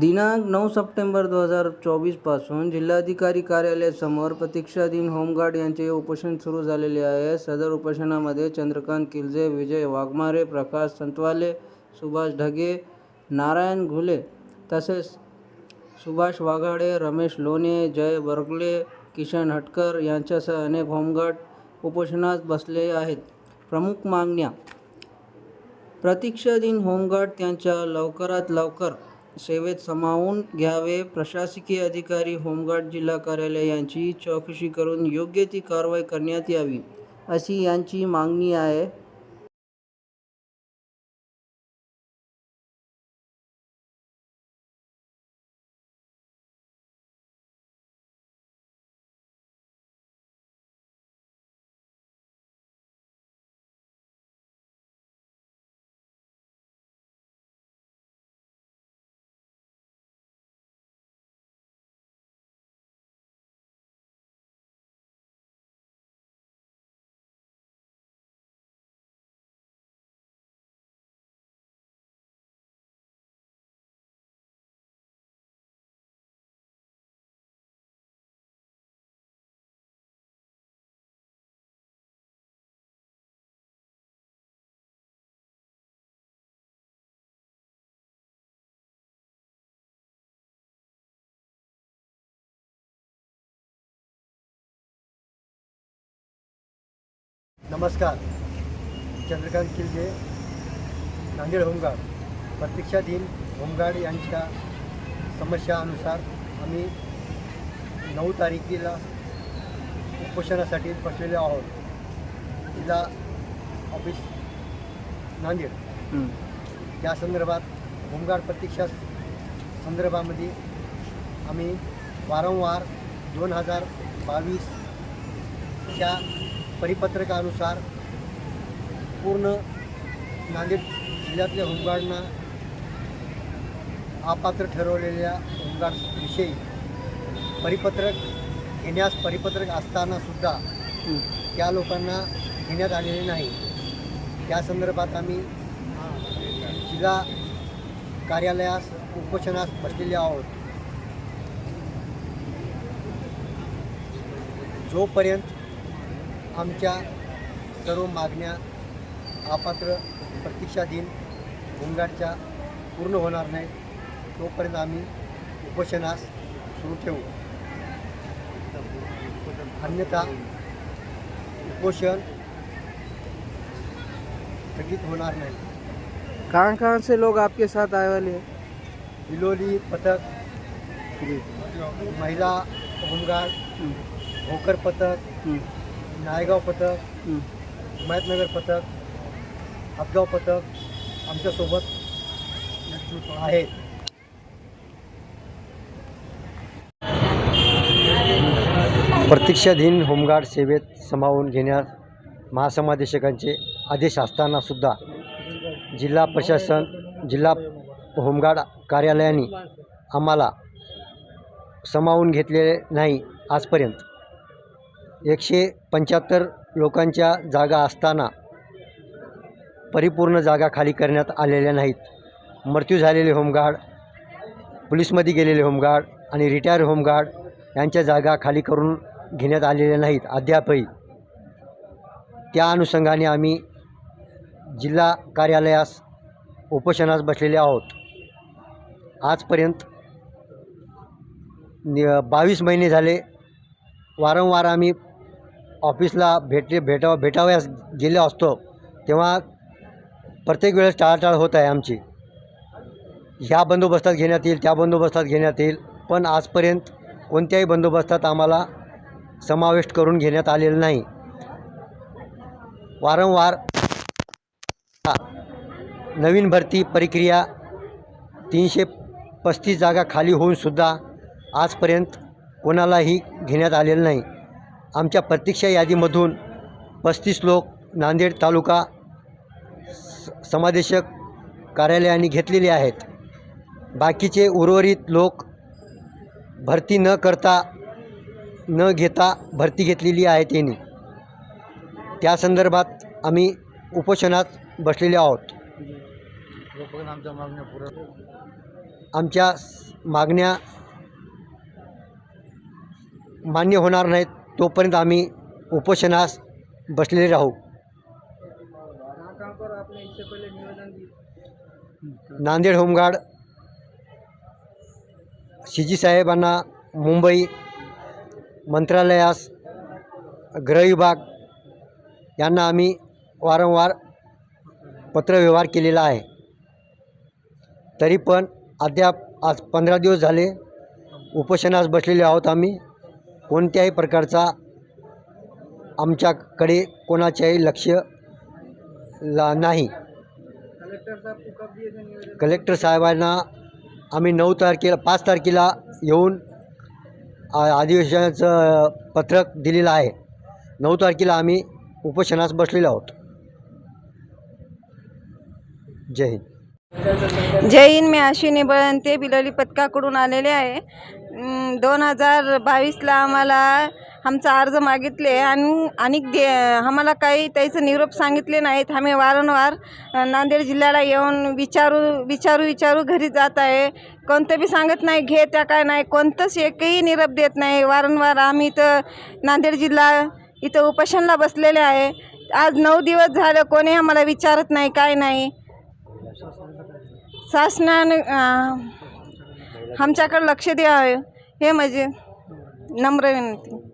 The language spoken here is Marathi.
दिनांक नऊ सप्टेंबर दोन हजार चोवीसपासून जिल्हाधिकारी कार्यालयासमोर प्रतीक्षा दिन होमगार्ड यांचे उपोषण सुरू झालेले आहे. सदर उपोषणामध्ये चंद्रकांत किल्जे विजय वाघमारे प्रकाश संतवाले सुभाष ढगे नारायण घुले तसेच सुभाष वाघाडे रमेश लोणे जय बर्गले किशन हटकर यांच्यासह अनेक होमगार्ड उपोषणात बसले आहेत. प्रमुख मागण्या प्रतीक्षा दिन होमगार्ड त्यांच्या लवकरात लवकर सेवेत सामावून घ्यावे. प्रशासकीय अधिकारी होमगार्ड जिल्हा कार्यालय यांची चौकशी करून योग्य ती कारवाई करण्यात यावी अशी यांची मागणी आहे. नमस्कार. Chandrakant Kilje Nanded home guard. प्रतीक्षाधीन home guard यांच्या समस्यानुसार आम्ही नऊ तारखेला उपोषणासाठी बसलेले आहोत. जिल्हा ऑफिस नांदेड. त्या संदर्भात होमगार्ड प्रतीक्षा संदर्भामध्ये आम्ही वारंवार दोन हजार बावीसच्या परिपत्रकानुसार पूर्ण नांदेड जिल्ह्यातल्या होमगार्डना अपात्र ठरवलेल्या होमगार्डविषयी परिपत्रक घेण्यास परिपत्रक असतानासुद्धा त्या लोकांना घेण्यात आलेले नाही. त्या संदर्भात आम्ही जिल्हा कार्यालयास उपोषणास बसलेले आहोत. जोपर्यंत आमच्या सर्व मागण्या अपात्र प्रतीक्षाधीन होमगार्डच्या पूर्ण होणार नाहीत तोपर्यंत आम्ही उपोषणास सुरू ठेवू अन्यथा उपोषण स्थगित होणार नाही कहाँ कहाँ से लोग आपके साथ आए वाले हैं विलोली पथक महिला होमगार्ड. भोकर पथक. नायगाव पथक. हिमायतनगर पथक हदगाव पथक आमच्यासोबत आहेत प्रतीक्षाधीन होमगार्ड सेवेत समावून घेण्यास महासमादेशकांचे आदेश असतानासुद्धा जिल्हा प्रशासन जिल्हा होमगार्ड कार्यालयाने आम्हाला समावून घेतलेले नाही आजपर्यंत एकशे पंच्याहत्तर लोकांच्या जागा असताना परिपूर्ण जागा खाली करण्यात आलेल्या नाहीत. मृत्यू झालेले होमगार्ड पोलीसमध्ये गेलेले होमगार्ड आणि रिटायर होमगार्ड यांच्या जागा खाली करून घेण्यात आलेल्या नाहीत. अद्यापही. त्या अनुषंगाने आम्ही जिल्हा कार्यालयास उपोषणास बसलेले आहोत. आजपर्यंत नि बावीस महिने झाले. वारंवार आम्ही ऑफिसला भेटे भेटावं भेटावयास गेलो असतो तेव्हा प्रत्येक वेळेस टाळाटाळ होत आहे आमची. ह्या बंदोबस्तात घेण्यात येईल त्या बंदोबस्तात घेण्यात येईल पण आजपर्यंत कोणत्याही बंदोबस्तात आम्हाला समाविष्ट करून घेण्यात आलेलं नाही. वारंवार नवीन भरती प्रक्रिया तीनशे पस्तीस जागा खाली होऊनसुद्धा आजपर्यंत कोणालाही घेण्यात आलेलं नाही. आमच्या प्रतीक्षा यादीमधून पस्तीस लोक नांदेड तालुका स समादेशक कार्यालयाने घेतलेले आहेत. बाकीचे उर्वरित लोक भरती न करता न घेता भरती घेतलेली आहे त्यांनी. त्या संदर्भात आम्ही उपोषणात बसलेले आहोत. आमच्या मागण्या मान्य होणार नाहीत. तोपर्यंत आम्ही उपोषणास बसलेले राहू. नांदेड होमगार्ड शिजी साहेबांना मुंबई मंत्रालयास गृहविभाग यांना आम्ही वारंवार पत्रव्यवहार केलेला आहे. तरी पण अद्याप आज पंधरा दिवस झाले उपोषणास बसलेले आहोत आम्ही. कोणत्याही प्रकारचा आमच्याकडे कोणाच्याही लक्ष ला नाही. कलेक्टर साहेबांना आम्ही नऊ तारखेला पाच तारखेला येऊन आ- अधिवेशनाचं पत्रक दिलेलं आहे. नऊ तारखेला आम्ही उपोषणास बसलेलो आहोत. जय हिंद. जय हिंद मी आशिनी बळंते बिलोली पथकाकडून आलेले आहे. दोन हजार बावीसला आम्हाला आमचा अर्ज मागितले आणि आणि दे आम्हाला काही त्याचं निरोप सांगितले नाहीत. आम्ही वारंवार नांदेड जिल्ह्याला येऊन विचारू विचारू विचारू घरी जात आहे. कोणतं बी सांगत नाही घे त्या काय नाही कोणतंच एकही निरोप देत नाही. वारंवार आम्ही इथं नांदेड जिल्हा इथं उपोषणला बसलेले आहे. आज नऊ दिवस झालं कोणी आम्हाला विचारत नाही काय नाही. शासनानं आमच्याकडे लक्ष द्यावे हे म्हणजे नम्र विनंती.